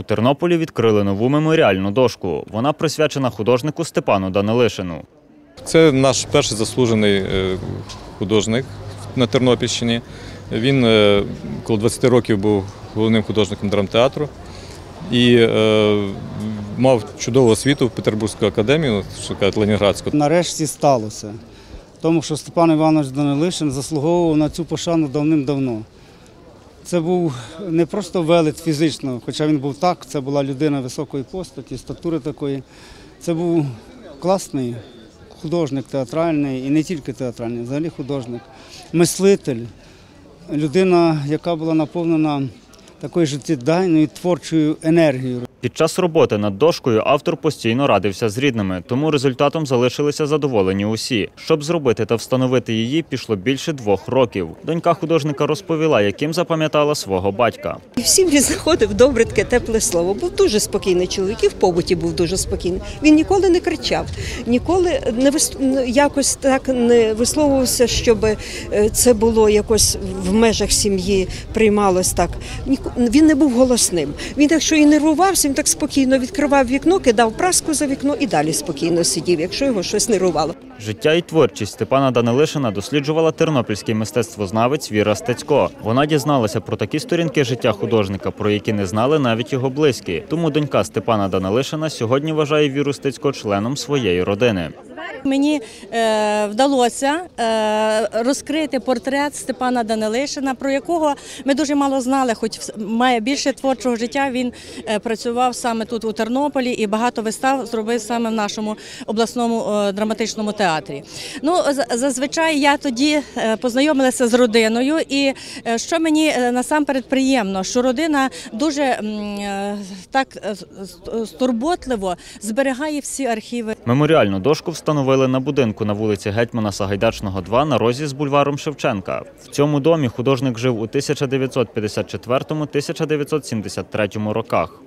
У Тернополі відкрили нову меморіальну дошку. Вона присвячена художнику Степану Данилишину. Це наш перший заслужений е, художник на Тернопільщині. Він е, коло 20 років був головним художником драмтеатру і е, мав чудову освіту в Петербурзьку академію, що кажуть, Ленінградську. Нарешті сталося. Тому що Степан Іванович Данилишин заслуговував на цю пошану давним-давно. Це був не просто велет фізично, хоча він був так, це була людина високої постаті, статури такої. Це був класний художник театральний і не тільки театральний, взагалі художник, мислитель, людина, яка була наповнена такою життєдайною творчою енергією. Під час роботи над дошкою автор постійно радився з рідними, тому результатом залишилися задоволені усі. Щоб зробити та встановити її, пішло більше двох років. Донька художника розповіла, яким запам'ятала свого батька. І всім він знаходив добре таке тепле слово. Був дуже спокійний чоловік, і в побуті був дуже спокійний. Він ніколи не кричав, ніколи не вис... якось так не висловувався, щоб е, це було якось в межах сім'ї приймалось так. Він не був голосним. Він, якщо і нервувався, він так спокійно відкривав вікно, кидав праску за вікно і далі спокійно сидів, якщо його щось нервувало. Життя і творчість Степана Данилишина досліджувала тернопільський мистецтвознавець Віра Стецько. Вона дізналася про такі сторінки життя художника, про які не знали навіть його близькі. Тому донька Степана Данилишина сьогодні вважає Віру Стецько членом своєї родини. Мені е, вдалося е, розкрити портрет Степана Данилишина, про якого ми дуже мало знали, хоч має більше творчого життя. Він е, працював саме тут у Тернополі і багато вистав зробив саме в нашому обласному е, драматичному театрі. Ну зазвичай я тоді е, познайомилася з родиною, і що мені насамперед приємно, що родина дуже так е, с- зберігає всі архіви. Меморіальну дошку встановили на будинку на вулиці Гетьмана Сагайдачного, 2 на розі з бульваром Шевченка. В цьому домі художник жив у 1954-1973 роках.